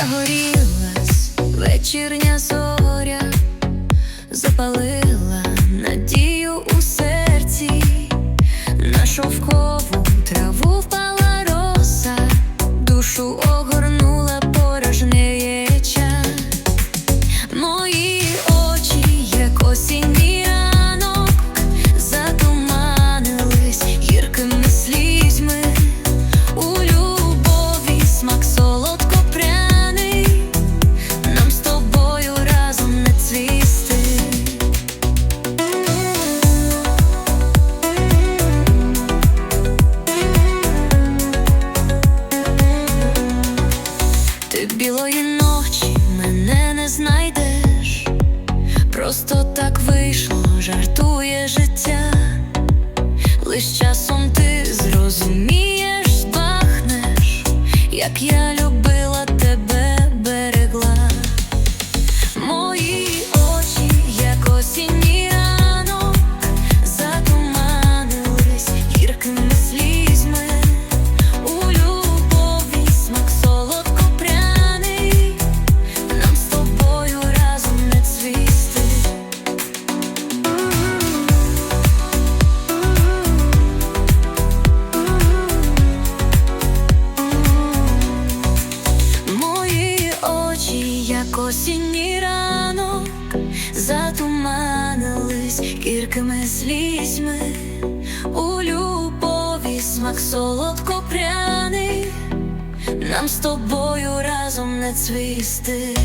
загорілась вечірня зоря, запалила надію. Ти білої ночі мене не знайдеш, просто так вийшло, жартує життя, лиш часом ти зрозумієш, збахнеш, як я люблю. Як осінній ранок, затуманились гіркими слізьми. У любові смак солодко пряний, нам з тобою разом не цвісти.